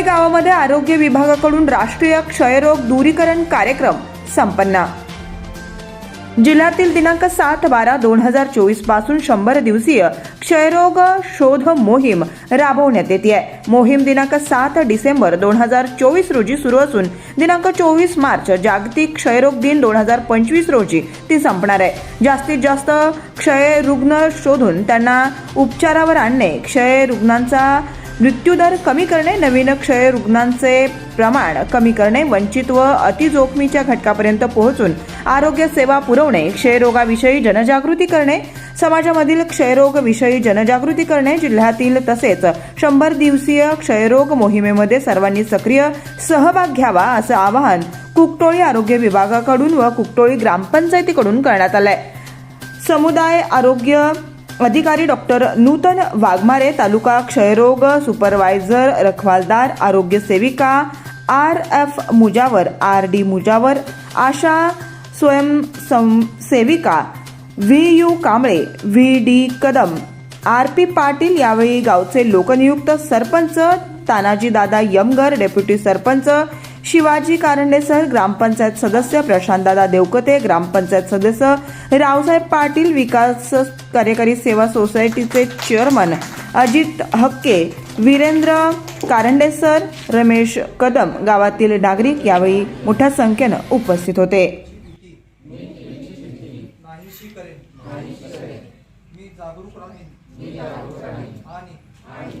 गावामध्ये आरोग्य विभागाकडून राष्ट्रीय क्षयरोग दूरीकरण कार्यक्रम संपन्न. जिल्ह्यातील दिनांक सात बारा दोन हजार चोवीसपासून शंभर दिवसीय क्षयरोग शोध मोहीम राबवण्यात येते आहे मोहीम दिनांक सात डिसेंबर दोन हजार चोवीस रोजी सुरू असून दिनांक चोवीस मार्च जागतिक क्षयरोग दिन दोन हजार पंचवीस रोजी ती संपणार आहे. जास्तीत जास्त क्षय रुग्ण शोधून त्यांना उपचारावर आणणे क्षय रुग्णांचा मृत्यूदर कमी करणे नवीन क्षय रुग्णांचे प्रमाण कमी करणे वंचित व अतिजोखमीच्या घटकापर्यंत पोहोचून आरोग्य सेवा पुरवणे क्षयरोगाविषयी जनजागृती करणे समाजामधील क्षयरोग विषयी जनजागृती करणे जिल्ह्यातील तसेच शंभर दिवसीय क्षयरोग मोहिमेमध्ये सर्वांनी सक्रिय सहभाग घ्यावा असं आवाहन कुकटोळी आरोग्य विभागाकडून व कुकटोळी ग्रामपंचायतीकडून करण्यात आलंय. समुदाय आरोग्य अधिकारी डॉक्टर नूतन वाघमारे तालुका क्षयरोग सुपरवायझर रखवालदार आरोग्य सेविका R F Mujawar R D Mujawar आशा स्वयंसेविका V U Kamble V D Kadam R P Patil यावेळी गावचे लोकनियुक्त सरपंच तानाजी दादा यमगर डेप्युटी सरपंच शिवाजी कारंडेसर ग्रामपंचायत सदस्य प्रशांतदादा देवकते ग्रामपंचायत सदस्य रावसाहेब पाटील विकास कार्यकारी सेवा सोसायटीचे चेअरमन अजित हक्के वीरेंद्र कारंडेसर रमेश कदम गावातील नागरिक यावेळी मोठ्या संख्येनं उपस्थित होते. मी जागरूक राहीन. आणि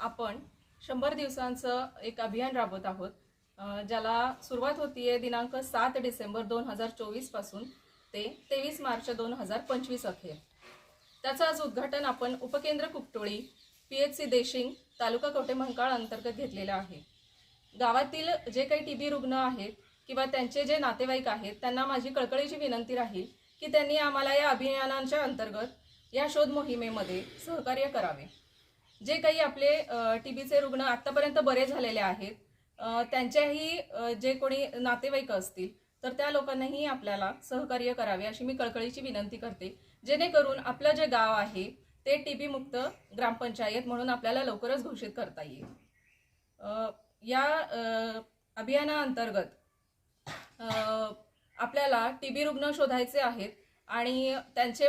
आपण शंभर दिवसांचं एक अभियान राबवत आहोत. ज्याला सुरुवात होतीये दिनांक सात डिसेंबर दोन हजार चोवीसपासून ते तेवीस मार्च दोन हजार पंचवीस अखेर. त्याचं आज उद्घाटन आपण उपकेंद्र Kuptoli P H C Deshing तालुका कवटे मंकाळ अंतर्गत घेतलेलं आहे. गावातील जे काही टी बी रुग्ण आहेत किंवा त्यांचे जे नातेवाईक आहेत त्यांना माझी कळकळीची विनंती राहील की त्यांनी आम्हाला या अभियानांच्या अंतर्गत या शोध मोहिमेमध्ये सहकार्य करावे. जे काही आपले टी बीचे रुग्ण आत्तापर्यंत बरे झालेले आहेत त्यांच्याही जे कोणी नातेवाईक असतील तर त्या लोकांनाही आपल्याला सहकार्य करावे अशी मी कळकळीची विनंती करते. जेणेकरून आपलं जे गाव आहे ते टी बी मुक्त ग्रामपंचायत म्हणून आपल्याला लवकरच घोषित करता येईल. या अभियानाअंतर्गत आपल्याला टी बी रुग्ण शोधायचे आहेत आणि त्यांचे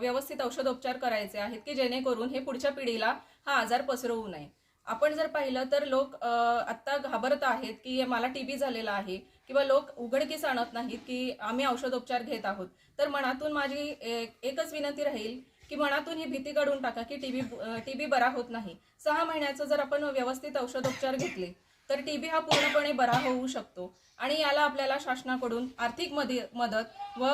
व्यवस्थित औषधोपचार करायचे आहेत की जेणेकरून हे पुढच्या पिढीला हा आजार पसरवू नये. आपण जर पाहिलं तर लोक आत्ता घाबरत आहेत की मला टी बी झालेला आहे किंवा लोक उघडकीस आणत नाहीत की आम्ही औषधोपचार घेत आहोत. तर मनातून माझी एकच विनंती राहील की मनातून ही भीती काढून टाका की टीबी टीबी बरा होत नाही. सहा महिन्याचं जर आपण व्यवस्थित औषधोपचार घेतले तर टीबी हा पूर्णपणे बरा होऊ शकतो. आणि याला आपल्याला शासनाकडून आर्थिक मदे मदत व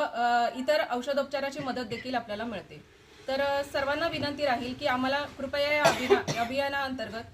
इतर औषधोपचाराची मदत देखील आपल्याला मिळते. तर सर्वांना विनंती राहील की आम्हाला कृपया या अभिना अभियानाअंतर्गत